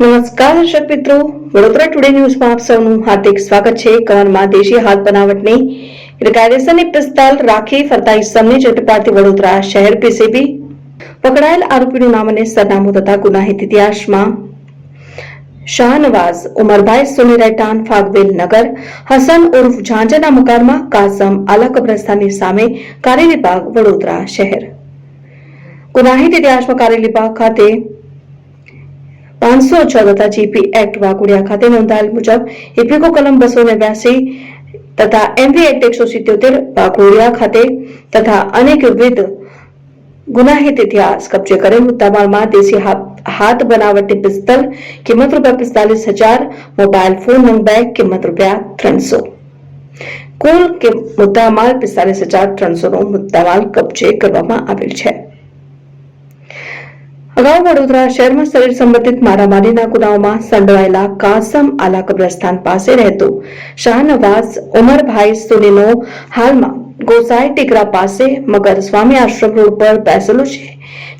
નમસ્કાર દર્શક મિત્રો. વડોદરા ટુડે ન્યૂઝમાં આપ સૌનું હાર્દિક સ્વાગત છે. કવનમાં દેશી હાથ બનાવટની ગેરકાયદેસરની પિસ્તોલ રાખી ફરતા ઇસમને ઝડપાડતી વડોદરા શહેર પીસીબી. પકડાયેલ આરોપીનું નામ અને સરનામું તથા ગુનાહિત ઇતિહાસમાં. શાહનવાઝ, ઉમરભાઈ સુની રહેઠાણ ફાગવેલ નગર, હસન ઉર્ફ ઝાંઝાના મકાનમાં કાસમ આલા સામે કારેલીબાગ વડોદરા શહેર. ગુનાહિત ઇતિહાસમાં કારેલીબાગ ખાતે પાંચસો છ જીપી એક્ટ વાઘોડિયા ખાતે નોંધાયેલ મુજબ ઇફિકો કલમ બસો નેવ્યાસી તથા એમવી એક્ટ એકસો સિત્યોતેર વાઘોડિયા ખાતે તથા અનેકવિધ ગુનાહિત ઇતિહાસ કબજે કરેલ મુદ્દામાલમાં દેશી હાથ બનાવટી પિસ્તલ, કિંમત રૂપિયા પિસ્તાલીસ હજાર, મોબાઈલ ફોન નંગ બેગ કિંમત રૂપિયા ત્રણસો. કુલ મુદ્દામાલ પિસ્તાલીસ હજાર ત્રણસો નો મુદ્દામાલ કબજે કરવામાં આવેલ છે. અગાઉ વડોદરા શહેરમાં શરીર સંબંધિત મારામારીના ગુનાઓમાં સંડોવાયેલા કાસમ આલા કબ્રસ્તાન પાસે રહેતો શાહનવાઝ ઉમરભાઈ સુનીનો હાલમાં ગોસાઈ ટીકરા પાસે મગર સ્વામી આશ્રમ રોડ પર બેસેલો છે.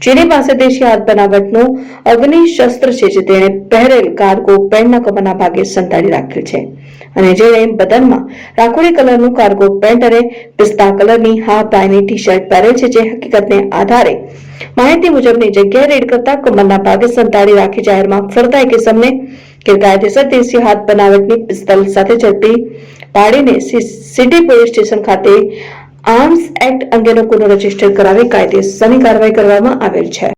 જેની પાસે દેશી હાથ બનાવટનું અગ્નિ શસ્ત્ર છે જે તેણે પહેરેલ કાર્ગો પેન્ટના કમરના ભાગે સંતાડી રાખ્યું છે. અને જેણે બદનમાં રાખોડી કલરનું કાર્ગો પેન્ટ અને પિસ્તા કલરની હાફ બાયની ટી શર્ટ પહેરેલ છે જે હકીકતને આધારે માહિતી મુજબની જગ્યાએ રેડ કરતા કમરના ભાગે સંતાડી રાખી જાહેરમાં ફરતા એક ઇસમને ગેરકાયદેસર દેશી હાથ બનાવટની પિસ્તલ સાથે ઝડપી પાડીને સિટી પોલીસ સ્ટેશન ખાતે આર્મ્સ એક્ટ અંગેનો ગુનો રજિસ્ટર કરાવી કાયદેસરની કાર્યવાહી કરવામાં આવેલ છે.